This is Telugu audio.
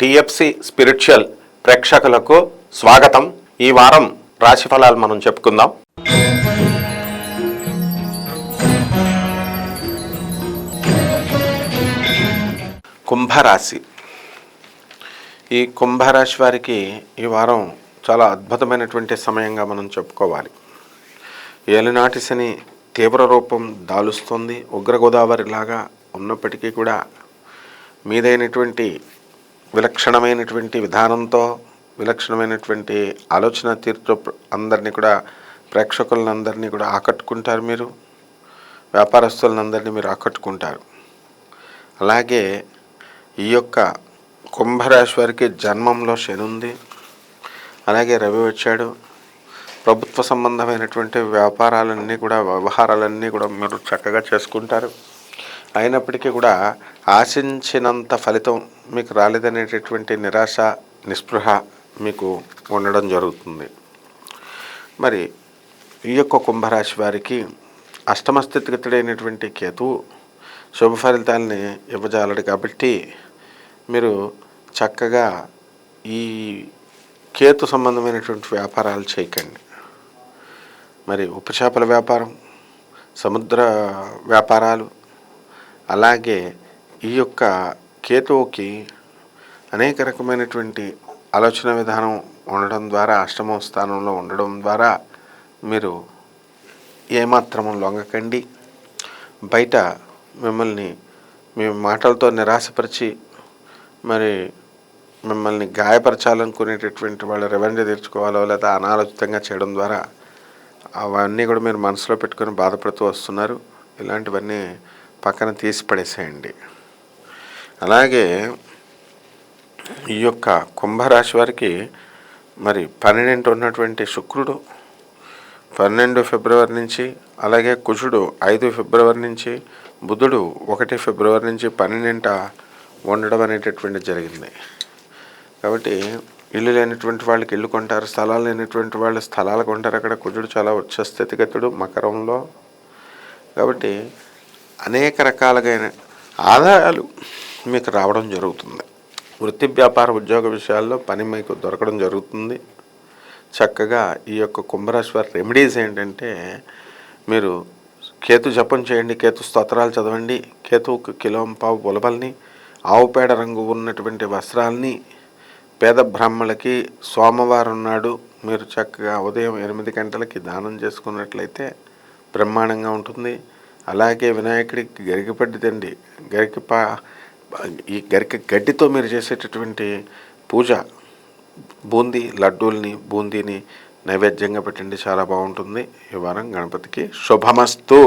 టిఎఫ్సి స్పిరిచువల్ ప్రేక్షకులకు స్వాగతం. ఈ వారం రాశి ఫలాలు మనం చెప్పుకుందాం. కుంభరాశి. ఈ కుంభరాశి వారికి ఈ వారం చాలా అద్భుతమైనటువంటి సమయంగా మనం చెప్పుకోవాలి. ఏలినాటి శని తీవ్ర రూపం దాలుస్తుంది. ఉగ్రగోదావరిలాగా లాగా ఉన్నప్పటికీ కూడా మీదైనటువంటి విలక్షణమైనటువంటి విధానంతో విలక్షణమైనటువంటి ఆలోచన తీరుతో అందరినీ కూడా ప్రేక్షకులందరినీ కూడా ఆకట్టుకుంటారు మీరు. వ్యాపారస్తులందరినీ మీరు ఆకట్టుకుంటారు. అలాగే ఈ యొక్క కుంభరాశి వారికి జన్మంలో శని ఉంది. అలాగే రవి వచ్చాడు. ప్రభుత్వ సంబంధమైనటువంటి వ్యాపారాలన్నీ కూడా వ్యవహారాలన్నీ కూడా మీరు చక్కగా చేసుకుంటారు. అయినప్పటికీ కూడా ఆశించినంత ఫలితం మీకు రాలేదనేటటువంటి నిరాశ నిస్పృహ మీకు ఉండడం జరుగుతుంది. మరి ఈ యొక్క కుంభరాశి వారికి అష్టమస్థితిగతుడైనటువంటి కేతువు శుభ ఫలితాలని ఇవ్వజాలడు కాబట్టి మీరు చక్కగా ఈ కేతు సంబంధమైనటువంటి వ్యాపారాలు చేయకండి. మరి ఉప్పు చేపల వ్యాపారం సముద్ర వ్యాపారాలు అలాగే ఈ యొక్క కేతువుకి అనేక రకమైనటువంటి ఆలోచన విధానం ఉండడం ద్వారా అష్టమ స్థానంలో ఉండడం ద్వారా మీరు ఏమాత్రము లొంగకండి. బయట మిమ్మల్ని మీ మాటలతో నిరాశపరిచి మరి మిమ్మల్ని గాయపరచాలనుకునేటటువంటి వాళ్ళు రెవెన్యూ తీర్చుకోవాలో లేదా అనాలోచితంగా చేయడం ద్వారా అవన్నీ కూడా మీరు మనసులో పెట్టుకొని బాధపడుతూ వస్తున్నారు. ఇలాంటివన్నీ పక్కన తీసి పడేసేయండి. అలాగే ఈ యొక్క కుంభరాశి వారికి మరి పన్నెండు ఉన్నటువంటి శుక్రుడు పన్నెండు ఫిబ్రవరి నుంచి అలాగే కుజుడు ఐదు ఫిబ్రవరి నుంచి బుధుడు ఒకటి ఫిబ్రవరి నుంచి పన్నెండింట ఉండడం అనేటటువంటి జరిగింది. కాబట్టి ఇల్లు లేనటువంటి వాళ్ళకి ఇల్లు కొంటారు స్థలాలు లేనటువంటి వాళ్ళు స్థలాలు కొంటారు. అక్కడ కుజుడు చాలా ఉచ్చ స్థితిగతుడు మకరంలో. కాబట్టి అనేక రకాలుగా ఆదాయాలు మీకు రావడం జరుగుతుంది. వృత్తి వ్యాపార ఉద్యోగ విషయాల్లో పని మీకు దొరకడం జరుగుతుంది. చక్కగా ఈ యొక్క కుంభరాశి వారి రెమెడీస్ ఏంటంటే మీరు కేతు జపం చేయండి కేతు స్తోత్రాలు చదవండి కేతువుకు కిలోం పావు ఉలబల్ని ఆవు పేడ రంగు ఉన్నటువంటి వస్త్రాల్ని పేద బ్రాహ్మణులకి సోమవారం నాడు మీరు చక్కగా ఉదయం ఎనిమిది గంటలకి దానం చేసుకున్నట్లయితే బ్రహ్మాండంగా ఉంటుంది. అలాగే వినాయకుడికి గరికపడ్డి తండి గరికి పా ఈ గరిక గడ్డితో మీరు చేసేటటువంటి పూజ బూందీ లడ్డూల్ని బూందీని నైవేద్యంగా పెట్టండి చాలా బాగుంటుంది. ఈ వారం గణపతికి శుభమస్తు.